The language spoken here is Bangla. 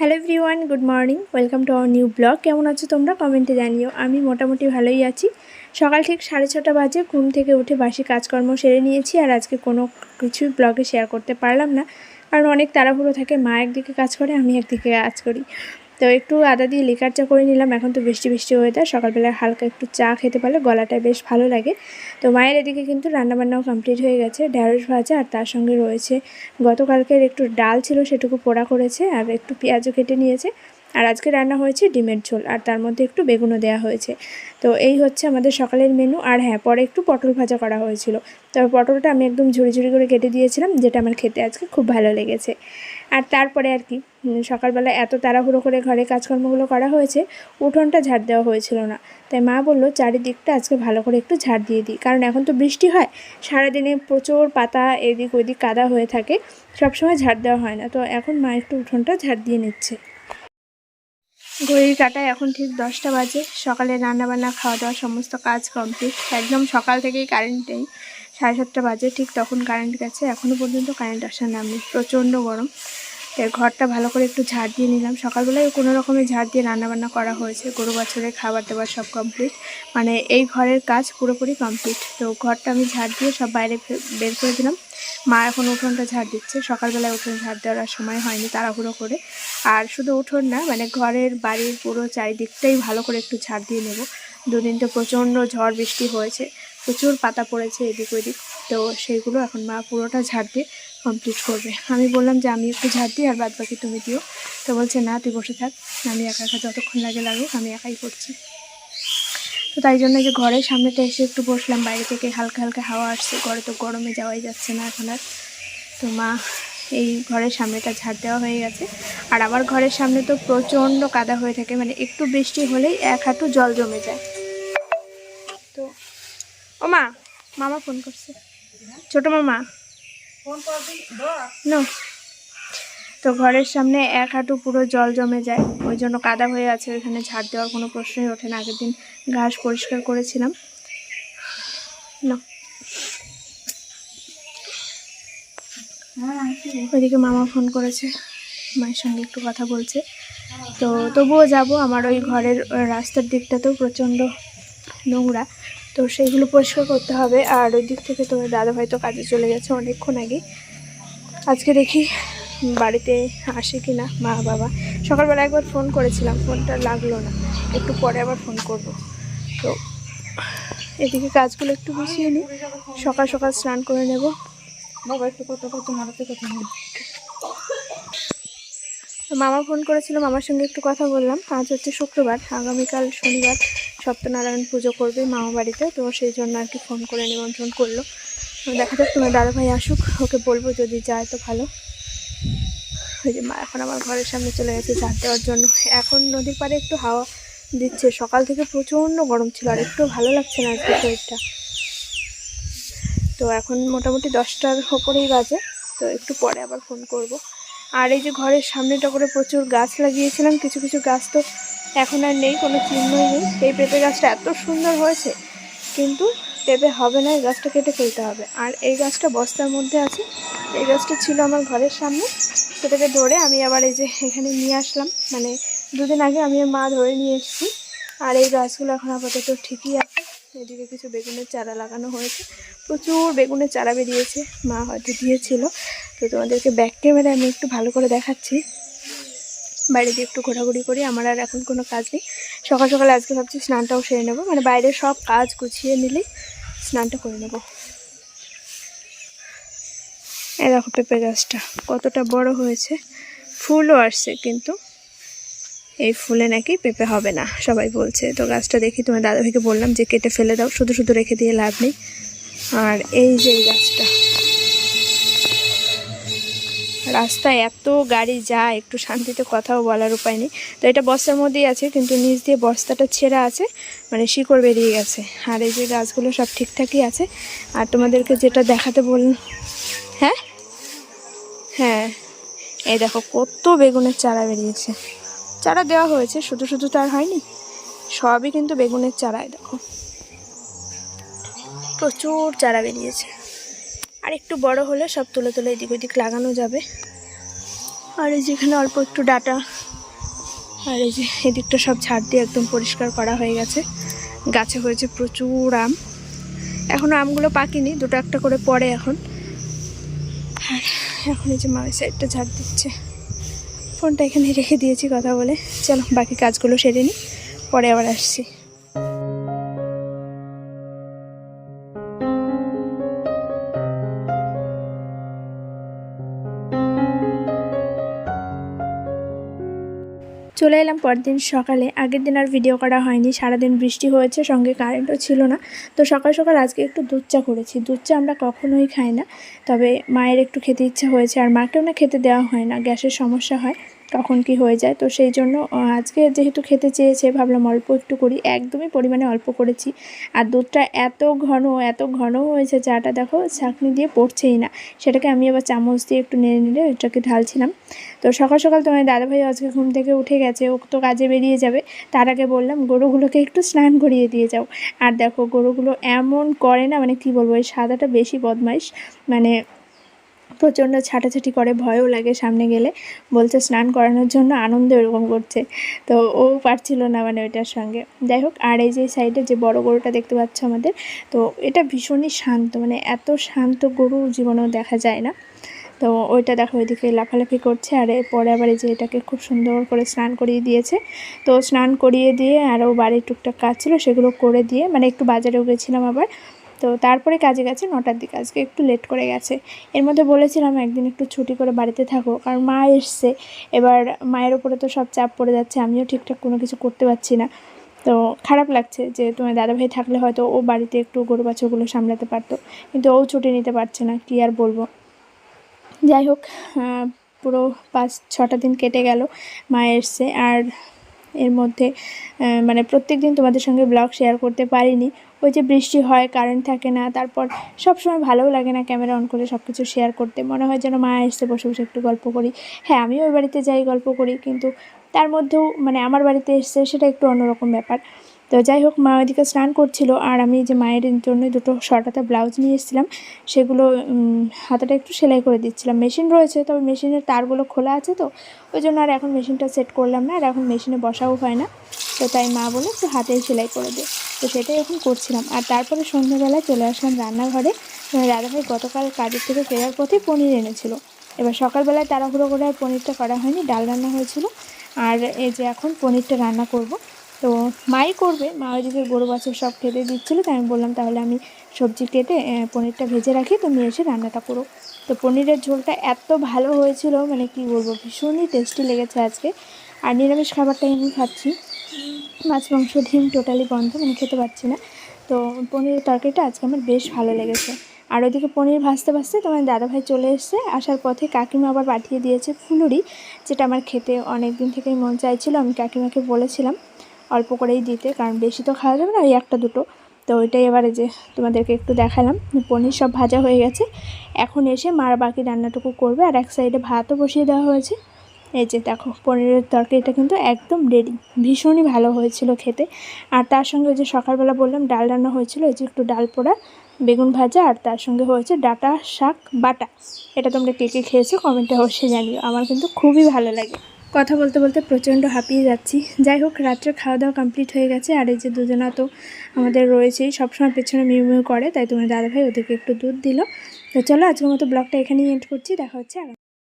Hello everyone good morning welcome to our new blog কেমন আছো তোমরা? কমেন্টে জানিও। আমি মোটামুটি ভালোই আছি। সকাল ঠিক সাড়ে ছটা বাজে, ঘুম থেকে উঠে বাসি কাজকর্ম সেরে নিয়েছি আর আজকে কোনো কিছু ব্লগে শেয়ার করতে পারলাম না। কারণ অনেক তাড়াহুড়ো থাকে, মা একদিকে কাজ করে, আমি একদিকে কাজ করি। তো একটু আদা দিয়ে লিকার চা করে নিলাম। এখন তো বৃষ্টি বৃষ্টি ওয়েদার সকালবেলায় হালকা একটু চা খেতে পারলে গলাটা বেশ ভালো লাগে। তো মায়ের এদিকে কিন্তু রান্নাবান্নাও কমপ্লিট হয়ে গেছে ঢ্যাঁড়স ভাজা আর তার সঙ্গে রয়েছে গতকালকের একটু ডাল ছিল সেটুকু পোড়া করেছে আর একটু পেঁয়াজও কেটে নিয়েছে। আর আজকে রান্না হয়েছে ডিমের ঝোল, আর তার মধ্যে একটু বেগুনও দেওয়া হয়েছে। তো এই হচ্ছে আমাদের সকালের মেনু আর হ্যাঁ পরে একটু পটল ভাজা করা হয়েছিল। তবে পটলটা আমি একদম ঝুড়ি ঝুড়ি করে কেটে দিয়েছিলাম, যেটা আমার খেতে আজকে খুব ভালো লেগেছে। আর তারপরে আর কি সকালবেলা এত তাড়াহুড়ো করে ঘরে কাজকর্মগুলো করা হয়েছে, উঠোনটা ঝাড় দেওয়া হয়েছিল না। তাই মা বলল, চারিদিকটা আজকে ভালো করে একটু ঝাড় দিয়ে দিই। কারণ এখন তো বৃষ্টি হয়, সারাদিনে প্রচুর পাতা এদিক ওদিক কাদা হয়ে থাকে, সবসময় ঝাড় দেওয়া হয় না। তো এখন মা একটু উঠোনটা ঝাড় দিয়ে নিচ্ছে। ঘড়ির কাটা এখন ঠিক দশটা বাজে। সকালে রান্নাবান্না খাওয়া দাওয়া সমস্ত কাজ কমপ্লিট একদম সকাল থেকেই কারেন্ট নেই। সাড়ে সাতটা বাজে, ঠিক তখন কারেন্ট গেছে। এখনও পর্যন্ত কারেন্ট আসার নাম নেই প্রচণ্ড গরম। এর ঘরটা ভালো করে একটু ঝাড় দিয়ে নিলাম। সকালবেলায় কোনো রকমের ঝাড় দিয়ে রান্নাবান্না করা হয়েছে। গরু, বছরের খাবার দাবার সব কমপ্লিট মানে এই ঘরের কাজ পুরোপুরি কমপ্লিট তো ঘরটা আমি ঝাড় দিয়ে সব বাইরে বের করে দিলাম। মা এখন উঠোনটা ঝাড় দিচ্ছে। সকালবেলায় উঠোন ঝাড় দেওয়ার সময় হয়নি তাড়াহুড়ো করে। আর শুধু উঠোন না মানে ঘরের বাড়ির পুরো চারিদিকটাই ভালো করে একটু ঝাড় দিয়ে নেব। দুদিন তো প্রচণ্ড ঝড় বৃষ্টি হয়েছে। প্রচুর পাতা পড়েছে এদিক ওদিক। তো সেইগুলো এখন মা পুরোটা ঝাড় দিয়ে কমপ্লিট করবে। আমি বললাম যে, আমি একটু ঝাড় দিই আর বাদ বাকি তুমি দিও। তো বলছে, না, তুই বসে থাক। আমি একা একা যতক্ষণ লাগে লাগুক, আমি একাই করছি। তো তাই জন্য যে ঘরের সামনেটা এসে একটু বসলাম। বাইরে থেকে হালকা হালকা হাওয়া আসছে। ঘরে তো গরমে যাওয়াই যাচ্ছে না এখন আর। তো মা, এই ঘরের সামনেটা ঝাড় দেওয়া হয়ে গেছে। আর আমার ঘরের সামনে তো প্রচণ্ড কাদা হয়ে থাকে। মানে একটু বৃষ্টি হলেই এক হাঁটু জল জমে যায়। তো, ও মা, মামা ফোন করছে। ছোট মামা নো তো ঘরের সামনে এক হাঁটু পুরো জল জমে যায়। ওই জন্য কাদা হয়ে আছে ওইখানে ঝাড় দেওয়ার কোনো প্রশ্নই ওঠে না। আগের দিন ঘাস পরিষ্কার করেছিলাম। না ওইদিকে মামা ফোন করেছে। মায়ের সঙ্গে একটু কথা বলছে। তো তবুও যাব। আমার ওই ঘরের রাস্তার দিকটাতেও প্রচণ্ড নোংরা। তো সেইগুলো পরিষ্কার করতে হবে। আর ওই দিক থেকে তোমার দাদাভাই তো কাজে চলে গেছে অনেকক্ষণ আগে। আজকে দেখি বাড়িতে আসে কি না মা, বাবা। সকালবেলা একবার ফোন করেছিলাম, ফোনটা লাগল না। একটু পরে আবার ফোন করব। তো এদিকে কাজগুলো একটু গুছিয়ে নিই। সকাল সকাল স্নান করে নেব। বাবা, একটু কথা কত মারাতে কথা মামা ফোন করেছিল, মামার সঙ্গে একটু কথা বললাম। আজ হচ্ছে শুক্রবার, আগামীকাল শনিবার সত্যনারায়ণ পুজো করবে মামা বাড়িতে, তো সেই জন্য আর কি ফোন করে নিমন্ত্রণ করল। দেখা যাক, তোমার দাদাভাই আসুক, ওকে বলব যদি যায় তো ভালো। ওই যে মা এখন আমার ঘরের সামনে চলে গেছে ঝাড় দেওয়ার জন্য। এখন নদীর পাড়ে একটু হাওয়া দিচ্ছে, সকাল থেকে প্রচণ্ড গরম ছিল, আর একটু ভালো লাগছে না আজকে শরীরটা। তো এখন মোটামুটি দশটার ওপরেই বাজে, তো একটু পরে আবার ফোন করব। আর এই যে ঘরের সামনেটা করে প্রচুর গাছ লাগিয়েছিলাম, কিছু কিছু গাছ তো এখন আর নেই, কোনো চিহ্নই নেই। এই পেঁপে গাছটা এত সুন্দর হয়েছে, কিন্তু পেঁপে হবে না, এই গাছটা কেটে ফেলতে হবে। আর এই গাছটা বস্তার মধ্যে আছে, এই গাছটা ছিল আমার ঘরের সামনে, সেটাকে ধরে আমি আবার এই যে এখানে নিয়ে আসলাম। মানে দুদিন আগে আমি মা ধরে নিয়ে এসেছি, আর এই গাছগুলো এখন আপাতত ঠিকই আছে। এদিকে কিছু বেগুনের চারা লাগানো হয়েছে। প্রচুর বেগুনের চারা বেরিয়েছে, মা হয়তো দিয়েছিল। তো তোমাদেরকে ব্যাক ক্যামেরায় আমি একটু ভালো করে দেখাচ্ছি। বাইরে একটু ঘোরাঘুরি করি, আমার আর এখন কোনো কাজ নেই। সকাল সকালে আজকে ভাবছি স্নানটাও সেরে নেব মানে বাইরের সব কাজ গুছিয়ে নিলেই স্নানটা করে নেব। এই দেখো পেঁপে গাছটা, কতটা বড় হয়েছে। ফুলও আসছে কিন্তু। এই ফুলে নাকি পেঁপে হবে না, সবাই বলছে। তো গাছটা দেখি, তোমার দাদাভাইকে বললাম যে কেটে ফেলে দাও, শুধু শুধু রেখে দিয়ে লাভ নেই। আর এই যে এই গাছটা। রাস্তায় এত গাড়ি যায়, একটু শান্তিতে কথাও বলার উপায় নেই। তো এটা বস্তার মধ্যেই আছে, কিন্তু নিচ দিয়ে বস্তাটা ছেঁড়া আছে মানে শিকড় বেরিয়ে গেছে। আর এই যে গাছগুলো সব ঠিকঠাকই আছে। আর তোমাদেরকে যেটা দেখাতে বল হ্যাঁ? হ্যাঁ। এই দেখো, কত বেগুনের চারা বেরিয়েছে। চারা দেওয়া হয়েছে, শুধু শুধু তো আর হয়নি, সবই কিন্তু বেগুনের চারাই, দেখো। প্রচুর চারা বেরিয়েছে। আর একটু বড় হলে সব তুলে তুলে এদিক ওদিক লাগানো যাবে। আর এই যেখানে অল্প একটু ডাটা, আর এই যে এদিকটা সব ঝাড় দিয়ে একদম পরিষ্কার করা হয়ে গেছে। গাছে হয়েছে প্রচুর আম। এখনও আমগুলো পাকেনি, দুটো একটা করে পড়ে এখন। আর এখন এই যে মায়ের সাইডটা ঝাড় দিচ্ছে। ফোনটা এখানে রেখে দিয়েছি কথা বলে। চলো বাকি কাজগুলো সেরে নিই পরে আবার আসছি। পরদিন সকালে, আগের দিন আর ভিডিও করা হয়নি, সারাদিন বৃষ্টি হয়েছে, সঙ্গে কারেন্টও ছিল না। তো সকাল সকাল আজকে একটু দুধ চা করেছি। দুধ চা আমরা কখনোই খাই না, তবে মায়ের একটু খেতে ইচ্ছা হয়েছে, আর মাকেও না খেতে দেওয়া হয় না, গ্যাসের সমস্যা হয়। কখন কি হয়ে যায়? তো সেই জন্য আজকে যেহেতু খেতে চেয়েছে, ভাবলাম অল্প একটু করি। একদমই পরিমাণে অল্প করেছি। আর দুধটা এত ঘন এত ঘন হয়েছে চাটা দেখো ছাঁকনি দিয়ে পড়ছেই না। সেটাকে আমি আবার চামচ দিয়ে একটু নেড়ে নিলে এটাকে ঢালছিলাম। তো সকাল সকাল তোমার দাদাভাই আজকে ঘুম থেকে উঠে গেছে, ও তো কাজে বেরিয়ে যাবে। তার আগে বললাম, গরুগুলোকে একটু স্নান করিয়ে দিয়ে যাও। আর দেখো, গরুগুলো এমন করে না মানে কি বলব, এই সাদাটা বেশি বদমাইশ। মানে প্রচণ্ড ছাটাছাটি করে, ভয়ও লাগে সামনে গেলে। বলছে স্নান করানোর জন্য আনন্দ এরকম করছে। তো ও পারছিল না মানে ওইটার সঙ্গে। যাই হোক, আর এই যে সাইডে যে বড় গরুটা দেখতে পাচ্ছ আমাদের, তো এটা ভীষণই শান্ত মানে এত শান্ত গরু জীবনেও দেখা যায় না। তো ওইটা দেখো ওইদিকে লাফালাফি করছে, আর এরপরে আবার যে এটাকে খুব সুন্দর করে স্নান করিয়ে দিয়েছে। তো স্নান করিয়ে দিয়ে আরও বাড়ির টুকটাক কাজ ছিল, সেগুলো করে দিয়ে মানে একটু বাজারেও গেছিলাম আবার। তো তারপরে কাজে গেছে নটার দিকে। আজকে একটু লেট করে গেছে। এর মধ্যে বলেছিলাম একদিন একটু ছুটি করে বাড়িতে থাকো, কারণ মা এসছে। এবার মায়ের ওপরে তো সব চাপ পড়ে যাচ্ছে, আমিও ঠিকঠাক কোনো কিছু করতে পারছি না। তো খারাপ লাগছে যে তোমার দাদাভাই থাকলে হয়তো ও বাড়িতে একটু গরু বাছুরগুলো সামলাতে পারতো, কিন্তু ও ছুটি নিতে পারছে না, কী আর বলব। যাই হোক পুরো পাঁচ ছটা দিন কেটে গেল, মা এসছে। আর এর মধ্যে মানে প্রত্যেক দিন তোমাদের সঙ্গে ব্লগ শেয়ার করতে পারিনি। ওই যে বৃষ্টি হয় কারেন্ট থাকে না, তারপর সব সময় ভালোও লাগে না ক্যামেরা অন করে সব কিছু শেয়ার করতে। মনে হয় যেন মা এসে বসে বসে একটু গল্প করি। হ্যাঁ আমিও ওই বাড়িতে যাই, গল্প করি, কিন্তু তার মধ্যেও মানে আমার বাড়িতে এসছে, সেটা একটু অন্যরকম ব্যাপার। তো যাই হোক মা ওইদিকে স্নান করছিল আর আমি যে মায়ের জন্য দুটো শর্টাতে ব্লাউজ নিয়ে এসেছিলাম, সেগুলো হাতাটা একটু সেলাই করে দিচ্ছিলাম। মেশিন রয়েছে, তবে মেশিনের তারগুলো খোলা আছে তো, ওই জন্য আর এখন মেশিনটা সেট করলাম না, আর এখন মেশিনে বসাও হয় না। তো তাই মা বলে একটু হাতেই সেলাই করে দে। তো সেটাই এখন করছিলাম। আর তারপরে সন্ধ্যেবেলায় চলে আসলাম রান্নাঘরে। মানে দাদাভাই গতকাল কাজের থেকে ফেরার পথে পনির এনেছিল। এবার সকালবেলায় তাড়াহুড়ো করে আর পনিরটা করা হয়নি, ডাল রান্না হয়েছিল। আর এই যে এখন পনিরটা রান্না করব। তো মাই করবে। মা ওইদিকে গরু বাছুর সব খেতে দিচ্ছিল, তাই আমি বললাম, তাহলে আমি সবজি কেটে পনিরটা ভেজে রাখি, তুমি এসে রান্নাটা করো। তো পনিরের ঝোলটা এত ভালো হয়েছিল মানে কি বলব, ভীষণই টেস্টি লেগেছে আজকে। আর নিরামিষ খাবারটাই আমি খাচ্ছি। মাছ, মাংস, ডিম টোটালি বন্ধ মানে খেতে পারছি না। তো পনিরের তরকারিটা আজকে আমার বেশ ভালো লেগেছে। আর ওইদিকে পনির ভাজতে ভাজতে তোমার দাদাভাই চলে এসছে। আসার পথে কাকিমা আবার পাঠিয়ে দিয়েছে ফুলুরি, যেটা আমার খেতে অনেক দিন থেকেই মন চাইছিল, আমি কাকিমাকে বলেছিলাম। অল্প করেই দিতে, কারণ বেশি তো খাওয়া যাবে না, ওই একটা দুটো। তো ওইটাই এবারে যে তোমাদেরকে একটু দেখালাম, পনির সব ভাজা হয়ে গেছে। এখন এসে মার বাকি রান্নাটুকু করবে, আর এক সাইডে ভাতও বসিয়ে দেওয়া হয়েছে। এই যে দেখো, পনিরের তরকারিটা কিন্তু একদম রেডি ভীষণই ভালো হয়েছিল খেতে। আর তার সঙ্গে ওই যে সকালবেলা বললাম, ডাল রান্না হয়েছিল, এই যে একটু ডাল পোড়া, বেগুন ভাজা, আর তার সঙ্গে হয়েছে ডাটা, শাক, বাটা। এটা তোমরা কে কে খেয়েছো কমেন্টে অবশ্যই জানিও, আমার কিন্তু খুবই ভালো লাগে। কথা বলতে বলতে প্রচণ্ড হাঁপিয়ে যাচ্ছি। যাই হোক, রাত্রে খাওয়া দাওয়া কমপ্লিট হয়ে গেছে। আর এই যে দুজনা তো আমাদের রয়েছে, সবসময় পেছনে মিউ মিউ করে, তাই তোমার দাদাভাই ওদেরকে একটু দুধ দিল। তো চলো, আজকের মতো ব্লগটা এখানেই এন্ড করছি। দেখা হচ্ছে